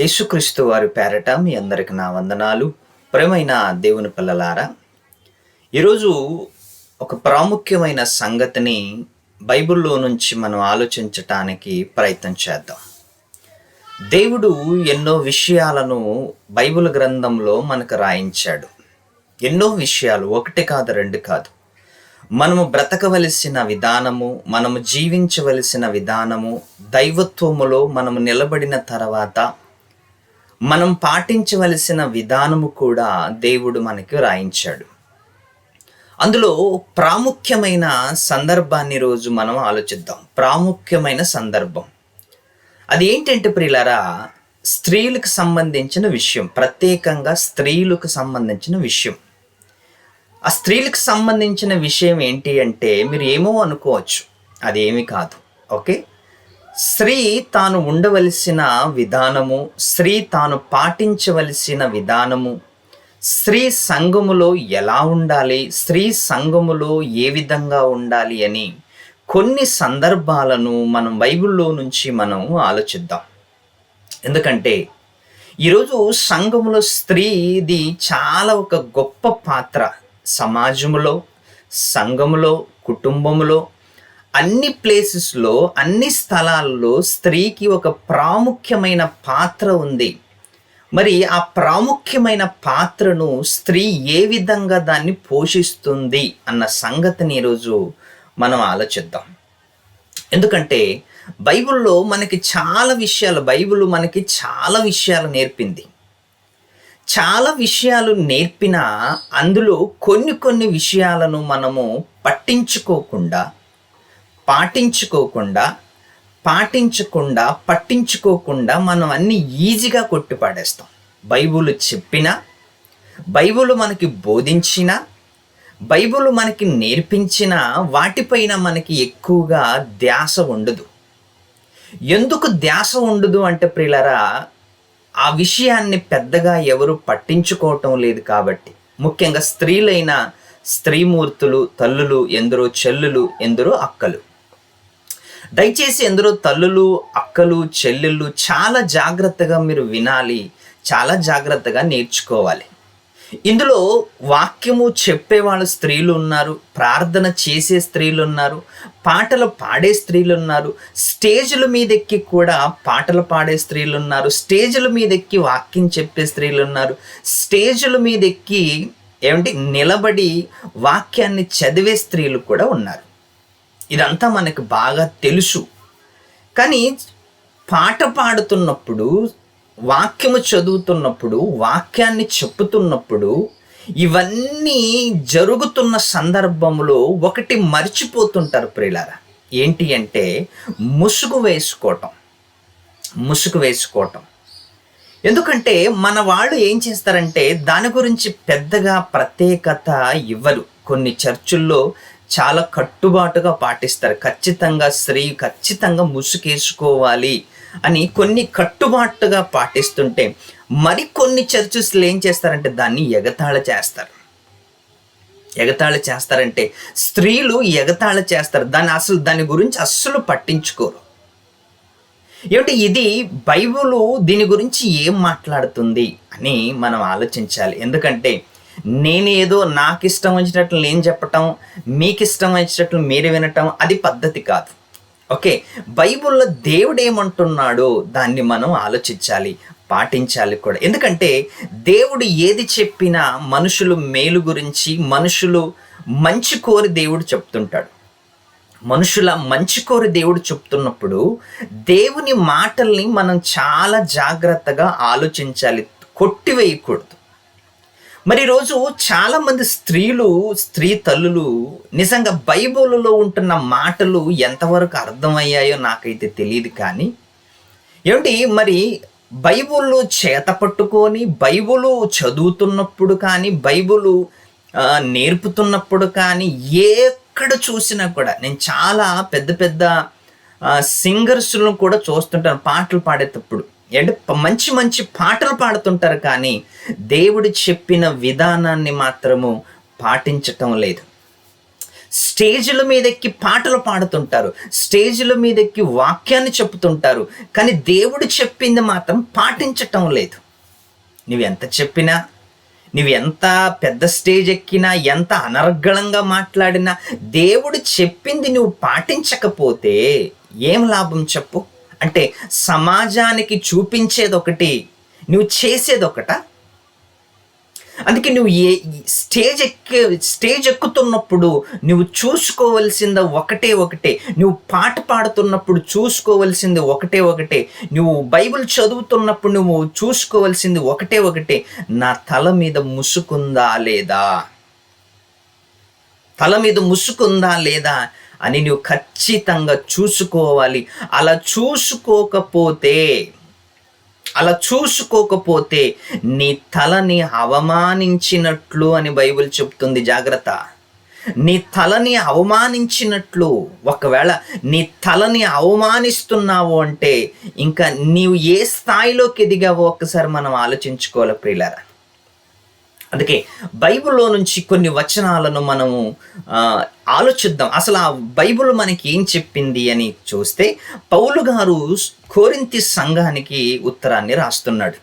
యేసుక్రీస్తు వారి పేరట మీ అందరికి నా వందనాలు. ప్రేమైన దేవుని పిల్లలారా ఈరోజు ఒక ప్రాముఖ్యమైన సంగతిని బైబిల్లో నుంచి మనం ఆలోచించటానికి ప్రయత్నం చేద్దాం. దేవుడు ఎన్నో విషయాలను బైబిల్ గ్రంథంలో మనకు రాయించాడు. ఎన్నో విషయాలు ఒకటి కాదు రెండు కాదు. మనము బ్రతకవలసిన విధానము మనము జీవించవలసిన విధానము దైవత్వములో మనము నిలబడిన తర్వాత మనం పాటించవలసిన విధానము కూడా దేవుడు మనకి రాయించాడు. అందులో ప్రాముఖ్యమైన సందర్భాన్ని రోజు మనం ఆలోచిద్దాం. ప్రాముఖ్యమైన సందర్భం. అది ఏంటంటే ప్రియులరా స్త్రీలకు సంబంధించిన విషయం ప్రత్యేకంగా స్త్రీలకు సంబంధించిన విషయం. ఆ స్త్రీలకు సంబంధించిన విషయం ఏంటి అంటే మీరు ఏమో అనుకోవచ్చు. అదేమి కాదు. ఓకే? స్త్రీ తాను ఉండవలసిన విధానము స్త్రీ తాను పాటించవలసిన విధానము స్త్రీ సంఘములో ఎలా ఉండాలి స్త్రీ సంఘములో ఏ విధంగా ఉండాలి అని కొన్ని సందర్భాలను మనం బైబిల్లో నుంచి మనం ఆలోచిద్దాం. ఎందుకంటే ఈరోజు సంఘములో స్త్రీది చాలా ఒక గొప్ప పాత్ర. సమాజంలో సంఘములో కుటుంబములో అన్ని ప్లేసెస్లో అన్ని స్థలాల్లో స్త్రీకి ఒక ప్రాముఖ్యమైన పాత్ర ఉంది. మరి ఆ ప్రాముఖ్యమైన పాత్రను స్త్రీ ఏ విధంగా దాన్ని పోషిస్తుంది అన్న సంగతిని ఈరోజు మనం ఆలోచిద్దాం. ఎందుకంటే బైబిల్లో మనకి చాలా విషయాలు బైబిల్ మనకి చాలా విషయాలు నేర్పింది. చాలా విషయాలు నేర్పిన అందులో కొన్ని కొన్ని విషయాలను మనము పట్టించుకోకుండా పాటించుకోకుండా పాటించకుండా పట్టించుకోకుండా మనం అన్ని ఈజీగా కొట్టిపాడేస్తాం. బైబుల్ చెప్పినా బైబుల్ మనకి బోధించిన బైబుల్ మనకి నేర్పించిన వాటిపైన మనకి ఎక్కువగా ధ్యాస ఉండదు. ఎందుకు ధ్యాస ఉండదు అంటే ప్రిలరా ఆ విషయాన్ని పెద్దగా ఎవరు పట్టించుకోవటం లేదు కాబట్టి. ముఖ్యంగా స్త్రీలైన స్త్రీమూర్తులు తల్లులు ఎందరో చెల్లులు ఎందరో అక్కలు. దయచేసి ఎందరో తల్లులు అక్కలు చెల్లెళ్ళు చాలా జాగ్రత్తగా మీరు వినాలి. చాలా జాగ్రత్తగా నేర్చుకోవాలి. ఇందులో వాక్యము చెప్పేవాళ్ళు స్త్రీలు ఉన్నారు ప్రార్థన చేసే స్త్రీలు ఉన్నారు పాటలు పాడే స్త్రీలు ఉన్నారు స్టేజ్ల మీద ఎక్కి కూడా పాటలు పాడే స్త్రీలు ఉన్నారు స్టేజ్ల మీద ఎక్కి వాక్యం చెప్పే స్త్రీలు ఉన్నారు స్టేజ్ల మీద ఎక్కి ఏమంటే నిలబడి వాక్యాన్ని చదివే స్త్రీలు కూడా ఉన్నారు. ఇదంతా మనకు బాగా తెలుసు. కానీ పాట పాడుతున్నప్పుడు వాక్యము చదువుతున్నప్పుడు వాక్యాన్ని చెప్పుతున్నప్పుడు ఇవన్నీ జరుగుతున్న సందర్భంలో ఒకటి మర్చిపోతుంటారు ప్రియులారా. ఏంటి అంటే ముసుగు వేసుకోవటం. ముసుగు వేసుకోవటం. ఎందుకంటే మన వాళ్ళు ఏం చేస్తారంటే దాని గురించి పెద్దగా ప్రత్యేకత ఇవ్వరు. కొన్ని చర్చుల్లో చాలా కట్టుబాటుగా పాటిస్తారు. ఖచ్చితంగా స్త్రీ ఖచ్చితంగా ముసుకేసుకోవాలి అని కొన్ని కట్టుబాటుగా పాటిస్తుంటే మరికొన్ని చర్చెస్లు ఏం చేస్తారంటే దాన్ని ఎగతాళ చేస్తారు. ఎగతాళి చేస్తారంటే స్త్రీలు ఎగతాళి చేస్తారు. దాన్ని అసలు దాని గురించి అస్సలు పట్టించుకోరు. ఏమిటి? ఇది బైబుల్ దీని గురించి ఏం మాట్లాడుతుంది అని మనం ఆలోచించాలి. ఎందుకంటే నేనేదో నాకు ఇష్టం వచ్చినట్లు నేను చెప్పటం మీకు ఇష్టం వచ్చినట్లు మీరు వినటం అది పద్ధతి కాదు. ఓకే? బైబుల్లో దేవుడు ఏమంటున్నాడో దాన్ని మనం ఆలోచించాలి పాటించాలి కూడా. ఎందుకంటే దేవుడు ఏది చెప్పినా మనుషులు మేలు గురించి మనుషులు మంచి కోరి దేవుడు చెప్తుంటాడు. మనుషుల మంచి కోరి దేవుడు చెప్తున్నప్పుడు దేవుని మాటల్ని మనం చాలా జాగ్రత్తగా ఆలోచించాలి కొట్టివేయకూడదు. మరి ఈరోజు చాలామంది స్త్రీలు స్త్రీ తల్లులు నిజంగా బైబిల్లో ఉంటున్న మాటలు ఎంతవరకు అర్థమయ్యాయో నాకైతే తెలియదు కానీ ఏమిటి మరి బైబుల్ చేత పట్టుకొని బైబుల్ చదువుతున్నప్పుడు కానీ బైబుల్ నేర్పుతున్నప్పుడు కానీ ఎక్కడ చూసినా కూడా నేను చాలా పెద్ద పెద్ద సింగర్స్ను కూడా చూస్తుంటాను పాటలు పాడేటప్పుడు. అంటే మంచి మంచి పాటలు పాడుతుంటారు కానీ దేవుడు చెప్పిన విధానాన్ని మాత్రము పాటించటం లేదు. స్టేజ్ల మీదెక్కి పాటలు పాడుతుంటారు స్టేజ్ల మీదెక్కి వాక్యాన్ని చెప్తుంటారు కానీ దేవుడు చెప్పింది మాత్రం పాటించటం లేదు. నువ్వు ఎంత చెప్పినా నువ్వు ఎంత పెద్ద స్టేజ్ ఎక్కినా ఎంత అనర్గళంగా మాట్లాడినా దేవుడు చెప్పింది నువ్వు పాటించకపోతే ఏం లాభం చెప్పు? అంటే సమాజానికి చూపించేది ఒకటి నువ్వు చేసేది ఒకట అందుకే నువ్వు ఏ స్టేజ్ ఎక్కే స్టేజ్ ఎక్కుతున్నప్పుడు నువ్వు చూసుకోవలసింది ఒకటే ఒకటే. నువ్వు పాట పాడుతున్నప్పుడు చూసుకోవలసింది ఒకటే ఒకటే. నువ్వు బైబిల్ చదువుతున్నప్పుడు నువ్వు చూసుకోవలసింది ఒకటే ఒకటే. నా తల మీద ముసుకుందా లేదా? తల మీద ముసుకుందా లేదా? అని నువ్వు ఖచ్చితంగా చూసుకోవాలి. అలా చూసుకోకపోతే అలా చూసుకోకపోతే నీ తలని అవమానించినట్లు అని బైబిల్ చెప్తుంది. జాగ్రత్త. నీ తలని అవమానించినట్లు. ఒకవేళ నీ తలని అవమానిస్తున్నావు అంటే ఇంకా నీవు ఏ స్థాయిలోకి ఎదిగావో ఒక్కసారి మనం ఆలోచించుకోవాలి ప్రియులరా. అందుకే బైబిల్లో నుంచి కొన్ని వచనాలను మనము ఆలోచిద్దాం. అసలు ఆ బైబిల్ మనకి ఏం చెప్పింది అని చూస్తే పౌలు గారు కోరింతి సంఘానికి ఉత్తరాన్ని రాస్తున్నాడు.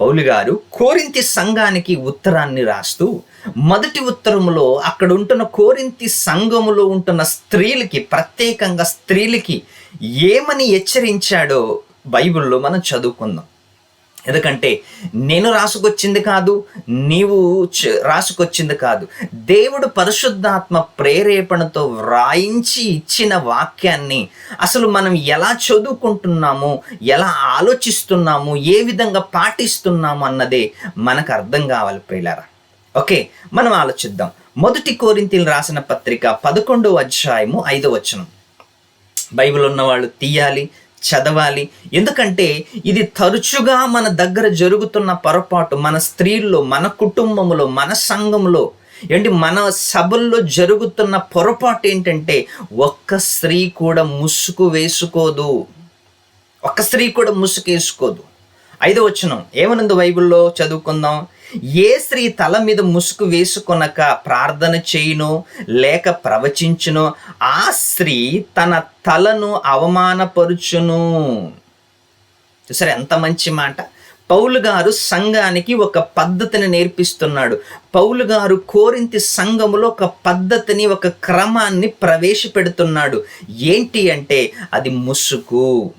పౌలు గారు కోరింతి సంఘానికి ఉత్తరాన్ని రాస్తూ మొదటి ఉత్తరంలో అక్కడ ఉంటున్న కోరింతి సంఘములో ఉంటున్న స్త్రీలకి ప్రత్యేకంగా స్త్రీలకి ఏమని హెచ్చరించాడో బైబిల్లో మనం చదువుకుందాం. ఎందుకంటే నేను రాసుకొచ్చింది కాదు నీవు రాసుకొచ్చింది కాదు. దేవుడు పరిశుద్ధాత్మ ప్రేరేపణతో వ్రాయించి ఇచ్చిన వాక్యాన్ని అసలు మనం ఎలా చదువుకుంటున్నాము ఎలా ఆలోచిస్తున్నాము ఏ విధంగా పాటిస్తున్నాము అన్నదే మనకు అర్థం కావాలి ప్రియులారా. ఓకే మనం ఆలోచిద్దాం. మొదటి కోరింతలు రాసిన పత్రిక పదకొండవ అధ్యాయము ఐదవ వచనం. బైబిల్ ఉన్న వాళ్ళు తీయాలి చదవాలి. ఎందుకంటే ఇది తరచుగా మన దగ్గర జరుగుతున్న పొరపాటు మన స్త్రీల్లో మన కుటుంబంలో మన సంఘంలో. ఏంటి? మన సభల్లో జరుగుతున్న పొరపాటు ఏంటంటే ఒక్క స్త్రీ కూడా ముసుగు వేసుకోదు. ఒక్క స్త్రీ కూడా ముసుగు వేసుకోదు ఐదో వచనం. ఏమనుంది బైబిల్లో? చదువుకుందాం. ఏ స్త్రీ తల మీద ముసుగు వేసుకొనక ప్రార్థన చేయును లేక ప్రవచించును ఆ స్త్రీ తన తలను అవమానపరుచును. చూసారు ఎంత మంచి మాట? పౌలు గారు సంఘానికి ఒక పద్ధతిని నేర్పిస్తున్నాడు. పౌలు గారు కోరింతి సంఘములో ఒక పద్ధతిని ఒక క్రమాన్ని ప్రవేశపెడుతున్నాడు. ఏంటి అంటే అది ముసుగు.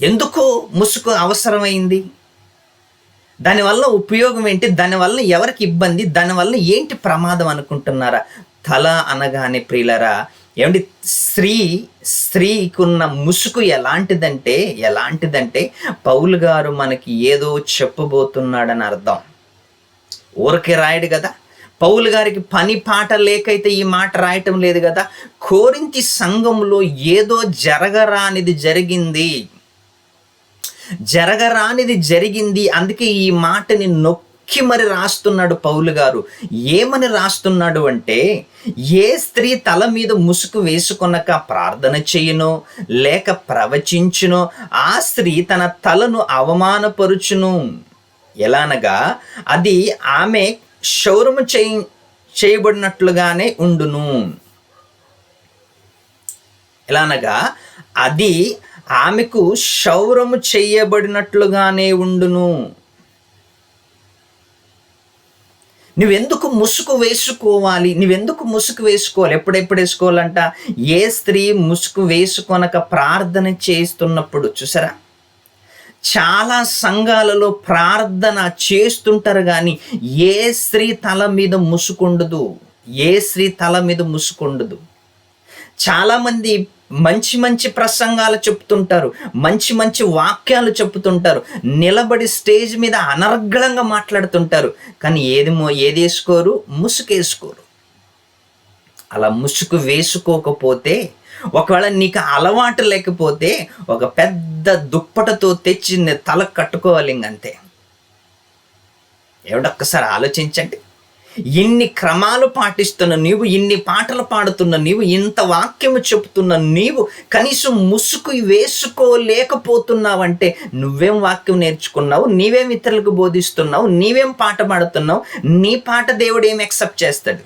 ఎందుకు ముసుగు అవసరమైంది? దానివల్ల ఉపయోగం ఏంటి? దానివల్ల ఎవరికి ఇబ్బంది? దానివల్ల ఏంటి ప్రమాదం అనుకుంటున్నారా? తల అనగానే ప్రియులరా ఏమండి? స్త్రీ స్త్రీకున్న ముసుగు ఎలాంటిదంటే ఎలాంటిదంటే పౌలు గారు మనకి ఏదో చెప్పబోతున్నాడని అర్థం. ఊరికే రాయడు కదా. పౌలు గారికి పని పాట లేకైతే ఈ మాట రాయటం లేదు కదా. కోరింతి సంఘంలో ఏదో జరగరానిది జరిగింది. జరగరానిది జరిగింది. అందుకే ఈ మాటని నొక్కి మరి రాస్తున్నాడు పౌలు గారు. ఏమని రాస్తున్నాడు అంటే ఏ స్త్రీ తల మీద ముసుగు వేసుకొనక ప్రార్థన చేయనో లేక ప్రవచించునో ఆ స్త్రీ తన తలను అవమానపరుచును. ఎలానగా అది ఆమె క్షౌరము చేయి చేయబడినట్లుగానే ఉండును. ఎలానగా అది ఆమెకు క్షౌరము చెయ్యబడినట్లుగానే ఉండును. నువ్వెందుకు ముసుగు వేసుకోవాలి? నువ్వెందుకు ముసుగు వేసుకోవాలి? ఎప్పుడెప్పుడు వేసుకోవాలంట? ఏ స్త్రీ ముసుగు వేసుకొనక ప్రార్థన చేస్తున్నప్పుడు చూసారా? చాలా సంఘాలలో ప్రార్థన చేస్తుంటారు కానీ ఏ స్త్రీ తల మీద ముసుకుండదు. ఏ స్త్రీ తల మీద ముసుకుండదు. చాలామంది మంచి మంచి ప్రసంగాలు చెప్తుంటారు మంచి మంచి వాక్యాలు చెప్తుంటారు నిలబడి స్టేజ్ మీద అనర్గళంగా మాట్లాడుతుంటారు కానీ ఏది ఏది వేసుకోరు? ముసుకేసుకోరు అలా ముసుగు వేసుకోకపోతే ఒకవేళ నీకు అలవాటు లేకపోతే ఒక పెద్ద దుప్పటతో తెచ్చి తల కట్టుకోవాలి ఇంకంతే. ఎవడొక్కసారి ఆలోచించండి. ఇన్ని క్రమాలు పాటిస్తున్న నీవు ఇన్ని పాటలు పాడుతున్న నీవు ఇంత వాక్యము చెప్తున్న నీవు కనీసం ముసుగు వేసుకోలేకపోతున్నావంటే నువ్వేం వాక్యం నేర్చుకున్నావు? నీవేం ఇతరులకు బోధిస్తున్నావు? నీవేం పాట పాడుతున్నావు? నీ పాట దేవుడు ఏం యాక్సెప్ట్ చేస్తాడు?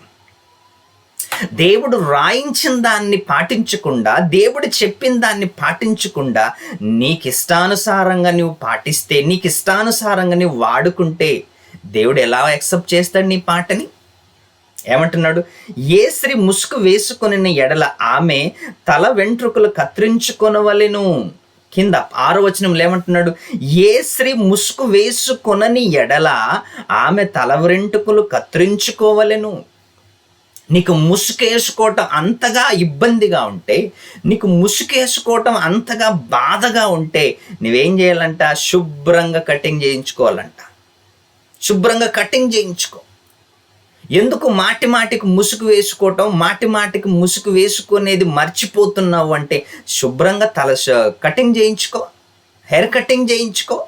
దేవుడు రాయించిన దాన్ని పాటించకుండా దేవుడు చెప్పిన దాన్ని పాటించకుండా నీకు ఇష్టానుసారంగా నువ్వు పాటిస్తే నీకు ఇష్టానుసారంగా నువ్వు వాడుకుంటే దేవుడు ఎలా యాక్సెప్ట్ చేస్తాడు నీ పాటని? ఏమంటున్నాడు? ఏ ముసుగు వేసుకుని ఎడల ఆమె తల వెంట్రుకలు కత్తిరించుకొనవలెను. కింద ఆరో వచనంలో ఏమంటున్నాడు? ఏ స్త్రీ ముసుగు వేసుకొనని ఎడల ఆమె తల వెంట్రుకలు కత్తిరించుకోవలెను. నీకు ముసుకేసుకోవటం అంతగా ఇబ్బందిగా ఉంటే నీకు ముసుకేసుకోవటం అంతగా బాధగా ఉంటే నువ్వేం చేయాలంట? శుభ్రంగా కటింగ్ చేయించుకోవాలంట. శుభ్రంగా కటింగ్ చేయించుకో. ఎందుకు మాటి మాటికి ముసుగు వేసుకోవటం మాటి మాటికి ముసుగు వేసుకునేది మర్చిపోతున్నావు అంటే శుభ్రంగా తల కటింగ్ చేయించుకో హెయిర్ కటింగ్ చేయించుకో.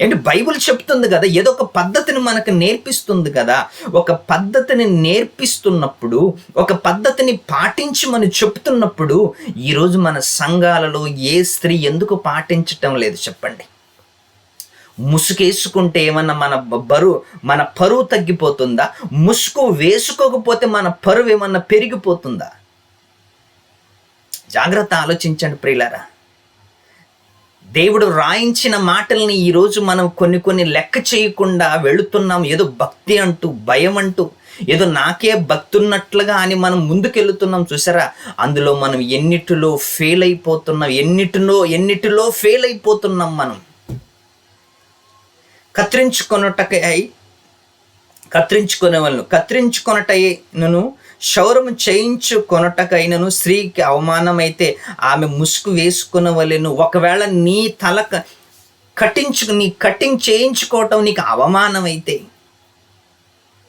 ఏంటి? బైబిల్ చెప్తుంది కదా ఏదో ఒక పద్ధతిని మనకు నేర్పిస్తుంది కదా. ఒక పద్ధతిని నేర్పిస్తున్నప్పుడు ఒక పద్ధతిని పాటించి మనం చెప్తున్నప్పుడు ఈరోజు మన సంఘాలలో ఏ స్త్రీ ఎందుకు పాటించటం లేదు? చెప్పండి. ముసుకేసుకుంటే ఏమన్నా మన బరువు మన పరువు తగ్గిపోతుందా? ముసుగు వేసుకోకపోతే మన పరువు ఏమన్నా పెరిగిపోతుందా? జాగ్రత్త ఆలోచించండి ప్రియులారా. దేవుడు రాయించిన మాటల్ని ఈరోజు మనం కొన్ని కొన్ని లెక్క చేయకుండా వెళుతున్నాం. ఏదో భక్తి అంటూ భయం అంటూ ఏదో నాకే భక్తున్నట్లుగా అని మనం ముందుకెళ్తున్నాం చూసారా? అందులో మనం ఎన్నిటిలో ఫెయిల్ అయిపోతున్నాం ఎన్నిటిలో ఎన్నిటిలో ఫెయిల్ అయిపోతున్నాం మనం. కత్తిరించుకొనుటకై కత్తిరించుకునే వాళ్ళను కత్తిరించుకొనటైనను క్షౌరము చేయించుకొనటకైనను స్త్రీకి అవమానమైతే ఆమె ముసుగు వేసుకునవలెను. ఒకవేళ నీ తల క- కట్టించు నీ కటింగ్ చేయించుకోవటం నీకు అవమానమైతే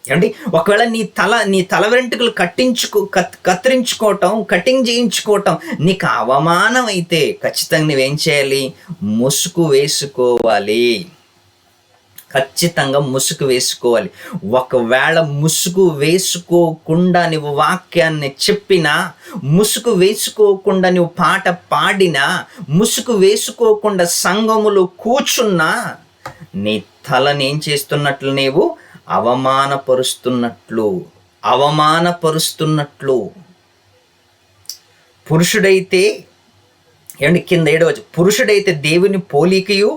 ఏమండి? ఒకవేళ నీ తల నీ తల వెంట్రుకలు కట్టించుకో కత్ కత్తిరించుకోవటం కటింగ్ చేయించుకోవటం నీకు అవమానం అయితే ఖచ్చితంగా నువ్వేం చేయాలి? ముసుగు వేసుకోవాలి. ఖచ్చితంగా ముసుగు వేసుకోవాలి. ఒకవేళ ముసుగు వేసుకోకుండా నువ్వు వాక్యాన్ని చెప్పినా ముసుగు వేసుకోకుండా నువ్వు పాట పాడినా ముసుగు వేసుకోకుండా సంఘములో కూర్చున్నా నీ తలని ఏం చేస్తున్నట్లు నీవు? అవమానపరుస్తున్నట్లు అవమానపరుస్తున్నట్లు. పురుషుడైతే ఏమండి కింద ఏడవచ్చు పురుషుడైతే దేవుని పోలికయు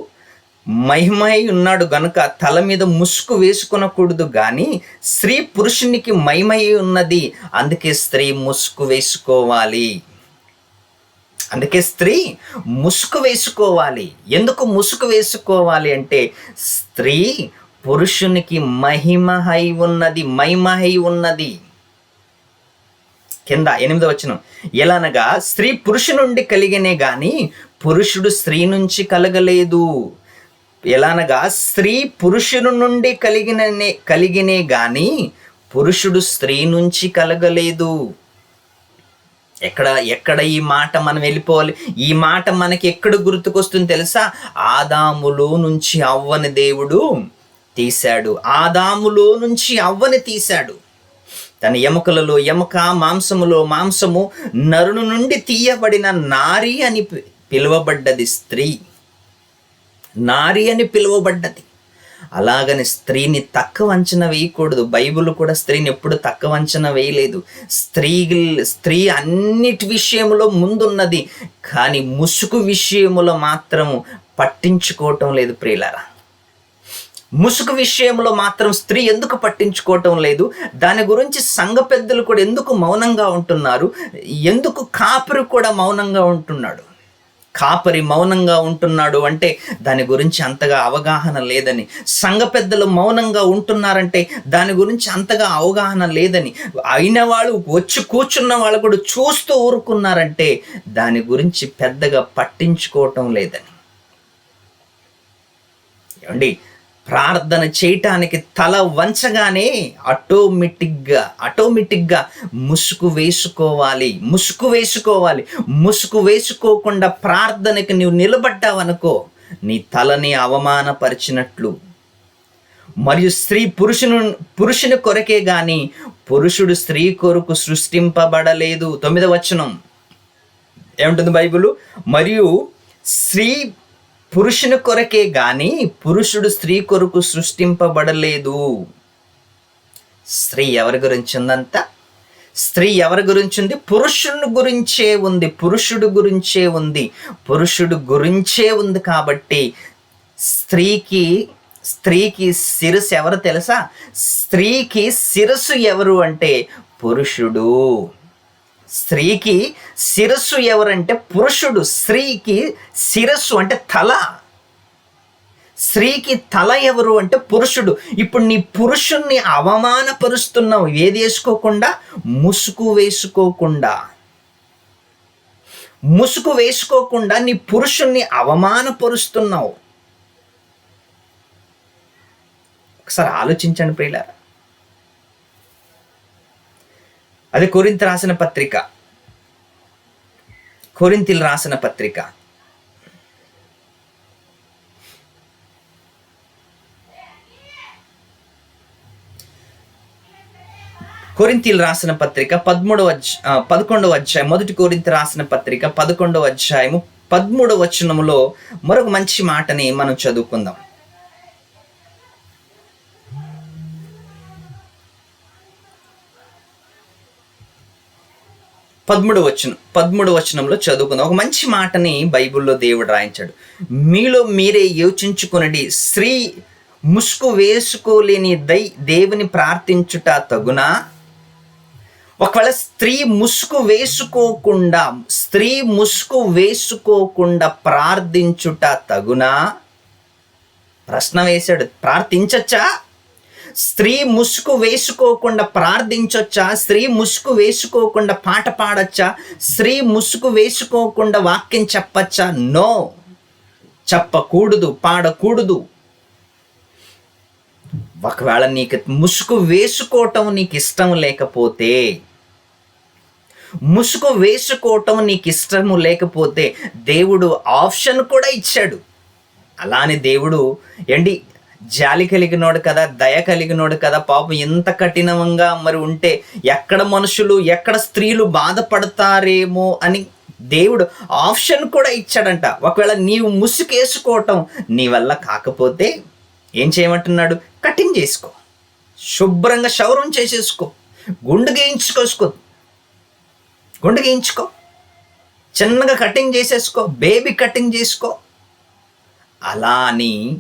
మహిమై ఉన్నాడు గనుక తల మీద ముసుగు వేసుకొనకూడదు కానీ స్త్రీ పురుషునికి మహిమై ఉన్నది. అందుకే స్త్రీ ముసుగు వేసుకోవాలి. అందుకే స్త్రీ ముసుగు వేసుకోవాలి. ఎందుకు ముసుగు వేసుకోవాలి అంటే స్త్రీ పురుషునికి మహిమహై ఉన్నది మహిమహై ఉన్నది. కింద ఎనిమిదో వచనం. ఎలానగా స్త్రీ పురుషు నుండి కలిగినే గాని పురుషుడు స్త్రీ నుంచి కలగలేదు. ఎలానగా స్త్రీ పురుషుని నుండి కలిగిననే కలిగినే గాని పురుషుడు స్త్రీ నుంచి కలగలేదు. ఎక్కడ ఎక్కడ ఈ మాట మనం వెళ్ళిపోవాలి? ఈ మాట మనకి ఎక్కడ గుర్తుకొస్తుంది తెలుసా? ఆదాములో నుంచి అవ్వని దేవుడు తీశాడు. ఆదాములో నుంచి అవ్వని తీశాడు. తన ఎముకలలో ఎముక మాంసములో మాంసము నరుని నుండి తీయబడిన నారి అని పి- పిలువబడ్డది స్త్రీ. నారి అని పిలువబడ్డది. అలాగని స్త్రీని తక్కువ అంచనా వేయకూడదు. బైబిల్ కూడా స్త్రీని ఎప్పుడు తక్కువ అంచనా వేయలేదు. స్త్రీ స్త్రీ అన్నిటి విషయంలో ముందున్నది. కానీ ముసుగు విషయములో మాత్రము పట్టించుకోవటం లేదు ప్రియులరా. ముసుగు విషయంలో మాత్రం స్త్రీ ఎందుకు పట్టించుకోవటం లేదు? దాని గురించి సంఘ పెద్దలు కూడా ఎందుకు మౌనంగా ఉంటున్నారు? ఎందుకు కాపురు కూడా మౌనంగా ఉంటున్నాడు? కాపరి మౌనంగా ఉంటున్నాడు అంటే దాని గురించి అంతగా అవగాహన లేదని. సంఘ పెద్దలు మౌనంగా ఉంటున్నారంటే దాని గురించి అంతగా అవగాహన లేదని. అయిన వాళ్ళు వచ్చి కూర్చున్న వాళ్ళు కూడా చూస్తూ ఊరుకున్నారంటే దాని గురించి పెద్దగా పట్టించుకోవటం లేదని. ఏమండి? ప్రార్థన చేయటానికి తల వంచగానే ఆటోమేటిక్గా ఆటోమేటిక్గా ముసుగు వేసుకోవాలి ముసుగు వేసుకోవాలి ముసుగు వేసుకోకుండా ప్రార్థనకి నువ్వు నిలబడ్డావనుకో నీ తలని అవమానపరిచినట్లు. మరియు స్త్రీ పురుషును పురుషుని కొరకే గాని పురుషుడు స్త్రీ కొరకు సృష్టింపబడలేదు. తొమ్మిదవచనం ఏముంటుంది బైబిల్? మరియు స్త్రీ పురుషుని కొరకే గాని పురుషుడు స్త్రీ కొరకు సృష్టింపబడలేదు. స్త్రీ ఎవరి గురించి ఉందంతా? స్త్రీ ఎవరి గురించి ఉంది? పురుషుని గురించే ఉంది. పురుషుడు గురించే ఉంది. పురుషుడు గురించే ఉంది కాబట్టి స్త్రీకి స్త్రీకి శిరస్సు ఎవరు తెలుసా? స్త్రీకి శిరస్సు ఎవరు అంటే పురుషుడు. స్త్రీకి శిరస్సు ఎవరంటే పురుషుడు. స్త్రీకి శిరస్సు అంటే తల. స్త్రీకి తల ఎవరు అంటే పురుషుడు. ఇప్పుడు నీ పురుషుణ్ణి అవమానపరుస్తున్నావు. ఏది వేసుకోకుండా? ముసుగు వేసుకోకుండా. ముసుగు వేసుకోకుండా నీ పురుషుణ్ణి అవమానపరుస్తున్నావు. ఒకసారి ఆలోచించండి ప్రియులారా. అది కొరింత రాసిన పత్రిక. కొరింతిల్ రాసిన పత్రిక. కొరింతీలు రాసిన పత్రిక పదమూడవ పదకొండవ అధ్యాయం మొదటి కొరింత రాసిన పత్రిక పదకొండవ అధ్యాయము పదమూడవ వచనములో మరొక మంచి మాటని మనం చదువుకుందాం. పదమూడు వచనం పదమూడు వచనంలో చదువుకుందాం. ఒక మంచి మాటని బైబిల్లో దేవుడు రాయించాడు. మీలో మీరే యోచించుకునడి స్త్రీ ముసుగు వేసుకోలేని దై దేవుని ప్రార్థించుట తగునా ఒకవేళ స్త్రీ ముసుగు వేసుకోకుండా స్త్రీ ముసుగు వేసుకోకుండా ప్రార్థించుట తగునా ప్రశ్న వేశాడు. ప్రార్థించచ్చా? స్త్రీ ముసుగు వేసుకోకుండా ప్రార్థించొచ్చా? స్త్రీ ముసుగు వేసుకోకుండా పాట పాడచ్చా? స్త్రీ ముసుగు వేసుకోకుండా వాక్యం చెప్పచ్చా? నో. చెప్పకూడదు పాడకూడదు. ఒకవేళ నీకు ముసుగు వేసుకోవటం నీకు ఇష్టం లేకపోతే ముసుగు వేసుకోవటం నీకు ఇష్టము లేకపోతే దేవుడు ఆప్షన్ కూడా ఇచ్చాడు. అలానే దేవుడు ఏంటి జాలి కలిగినోడు కదా దయ కలిగినోడు కదా పాపం ఎంత కఠినంగా మరి ఉంటే ఎక్కడ మనుషులు ఎక్కడ స్త్రీలు బాధపడతారేమో అని దేవుడు ఆప్షన్ కూడా ఇచ్చాడంట. ఒకవేళ నీవు ముసుకేసుకోవటం నీ వల్ల కాకపోతే ఏం చేయమంటున్నాడు? కటింగ్ చేసుకో. శుభ్రంగా శౌరం చేసేసుకో. గుండు గేయించుకోసుకో. గుండు గేయించుకో. చిన్నగా కటింగ్ చేసేసుకో. బేబీ కటింగ్ చేసుకో. అలా అని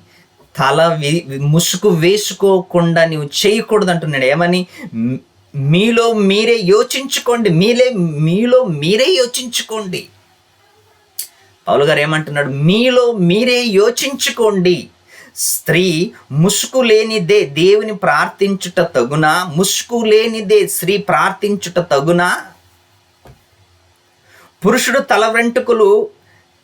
తల వి- ముసుగు వేసుకోకుండా నీవు చేయకూడదు అంటున్నాడు ఏమని మీలో మీరే యోచించుకోండి. మీలే మీలో మీరే యోచించుకోండి. పౌలు గారు ఏమంటున్నాడు? మీలో మీరే యోచించుకోండి. స్త్రీ ముసుకు లేనిదే దేవుని ప్రార్థించుట తగునా? ముసుకు లేనిదే స్త్రీ ప్రార్థించుట తగునా? పురుషుడు తల వెంట్రుకలు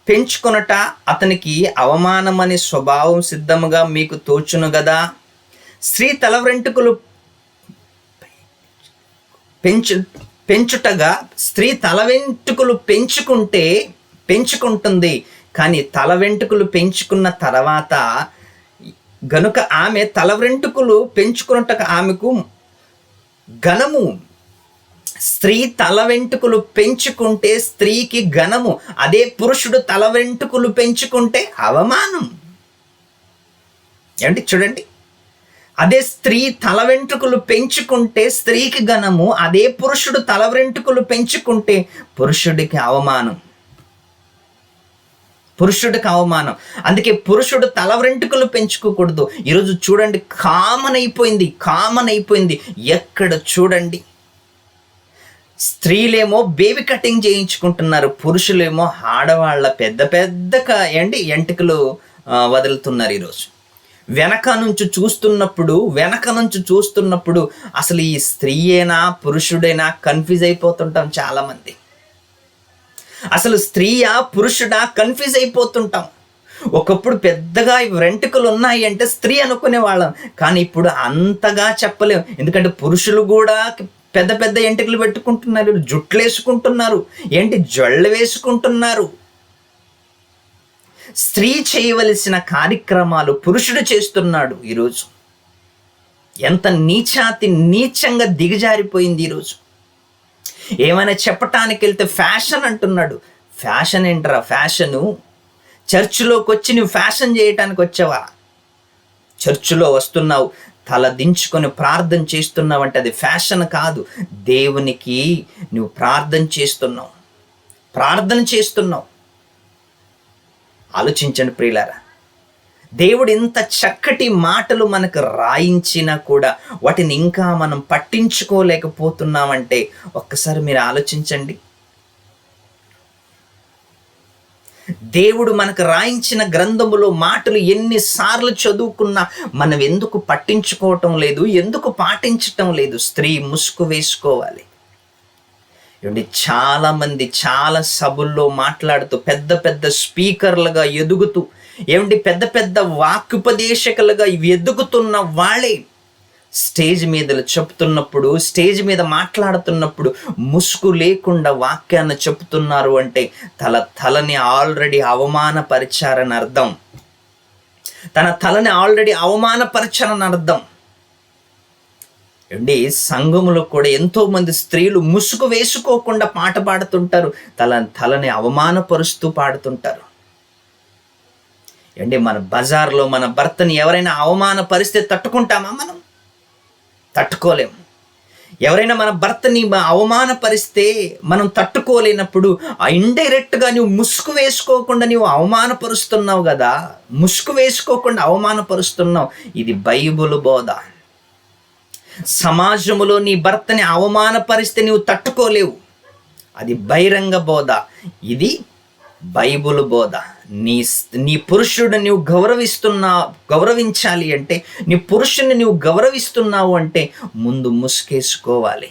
పెంచుకొనట అతనికి అవమానమని స్వభావం సిద్ధముగా మీకు తోచును గదా? స్త్రీ తల వెంట్రుకలు పెంచు పెంచుటగా స్త్రీ తల వెంట్రుకలు పెంచుకుంటే పెంచుకుంటుంది. కానీ తల వెంట్రుకలు పెంచుకున్న తర్వాత గనుక ఆమె తల వెంట్రుకలు పెంచుకున్నట్టుగా ఆమెకు ఘనము స్త్రీ తల వెంట్రుకలు పెంచుకుంటే స్త్రీకి ఘనము. అదే పురుషుడు తల వెంట్రుకలు పెంచుకుంటే అవమానం. ఏమండి? చూడండి. అదే స్త్రీ తల వెంట్రుకలు పెంచుకుంటే స్త్రీకి ఘనము. అదే పురుషుడు తల వెంట్రుకలు పెంచుకుంటే పురుషుడికి అవమానం. పురుషుడికి అవమానం. అందుకే పురుషుడు తల వెంట్రుకలు పెంచుకోకూడదు. ఈరోజు చూడండి కామన్ అయిపోయింది కామన్ అయిపోయింది ఎక్కడ చూడండి? స్త్రీలేమో బేబీ కటింగ్ చేయించుకుంటున్నారు పురుషులేమో ఆడవాళ్ళ పెద్ద పెద్ద ఏంటి ఎంటికలు వదులుతున్నారు ఈరోజు. వెనక నుంచి చూస్తున్నప్పుడు వెనక నుంచి చూస్తున్నప్పుడు అసలు ఈ స్త్రీయేనా పురుషుడేనా కన్ఫ్యూజ్ అయిపోతుంటాం చాలామంది. అసలు స్త్రీయా పురుషుడా కన్ఫ్యూజ్ అయిపోతుంటాం. ఒకప్పుడు పెద్దగా వెంట్రుకలు ఉన్నాయి అంటే స్త్రీ అనుకునే వాళ్ళం కానీ ఇప్పుడు అంతగా చెప్పలేం. ఎందుకంటే పురుషులు కూడా పెద్ద పెద్ద ఎంటికలు పెట్టుకుంటున్నారు జుట్లు వేసుకుంటున్నారు ఏంటి జళ్ళు వేసుకుంటున్నారు. స్త్రీ చేయవలసిన కార్యక్రమాలు పురుషుడు చేస్తున్నాడు ఈరోజు. ఎంత నీచాతి నీచంగా దిగజారిపోయింది ఈరోజు. ఏమైనా చెప్పటానికి వెళ్తే ఫ్యాషన్ అంటున్నాడు. Fashion ఏంటరా fashion? చర్చిలోకి వచ్చి నువ్వు ఫ్యాషన్ చేయటానికి వచ్చావా చర్చిలో వస్తున్నావు. తల దించుకొని ప్రార్థన చేస్తున్నావంటే అది ఫ్యాషన్ కాదు. దేవునికి నువ్వు ప్రార్థన చేస్తున్నావు. ప్రార్థన చేస్తున్నావు. ఆలోచించండి ప్రియులారా. దేవుడు ఇంత చక్కటి మాటలు మనకు రాయించినా కూడా వాటిని ఇంకా మనం పట్టించుకోలేకపోతున్నామంటే ఒక్కసారి మీరు ఆలోచించండి. దేవుడు మనకు రాయించిన గ్రంథములో మాటలు ఎన్నిసార్లు చదువుకున్నా మనం ఎందుకు పట్టించుకోవటం లేదు? ఎందుకు పాటించటం లేదు? స్త్రీ ముసుగు వేసుకోవాలి. ఏమండి చాలా మంది చాలా సభల్లో మాట్లాడుతూ పెద్ద పెద్ద స్పీకర్లుగా ఎదుగుతూ ఏమండి పెద్ద పెద్ద వాక్యుపదేశకులుగా ఎదుగుతున్న వాళ్ళే స్టేజ్ మీద చెప్తున్నప్పుడు స్టేజ్ మీద మాట్లాడుతున్నప్పుడు ముసుగు లేకుండా వాక్యాన్ని చెప్తున్నారు అంటే తల తలని ఆల్రెడీ అవమానపరిచారని అర్థం. తన తలని ఆల్రెడీ అవమానపరిచారని అర్థం. అండి సంఘములో కూడా ఎంతో మంది స్త్రీలు ముసుగు వేసుకోకుండా పాట పాడుతుంటారు తల తలని అవమానపరుస్తూ పాడుతుంటారు. అండి మన బజార్లో మన భర్తని ఎవరైనా అవమానపరిస్తే తట్టుకుంటామా మనం? తట్టుకోలేము. ఎవరైనా మన భర్తని అవమానపరిస్తే మనం తట్టుకోలేనప్పుడు ఆ ఇండైరెక్ట్గా నువ్వు ముసుగు వేసుకోకుండా నువ్వు అవమానపరుస్తున్నావు కదా ముసుగు వేసుకోకుండా అవమానపరుస్తున్నావు. ఇది బైబుల్ బోధ. సమాజంలో నీ భర్తని అవమానపరిస్తే నువ్వు తట్టుకోలేవు. అది బహిరంగ బోధ. ఇది బైబుల్ బోధ. నీ నీ పురుషుడు నువ్వు గౌరవిస్తున్నా గౌరవించాలి అంటే నీ పురుషుని నువ్వు గౌరవిస్తున్నావు అంటే ముందు ముసుకేసుకోవాలి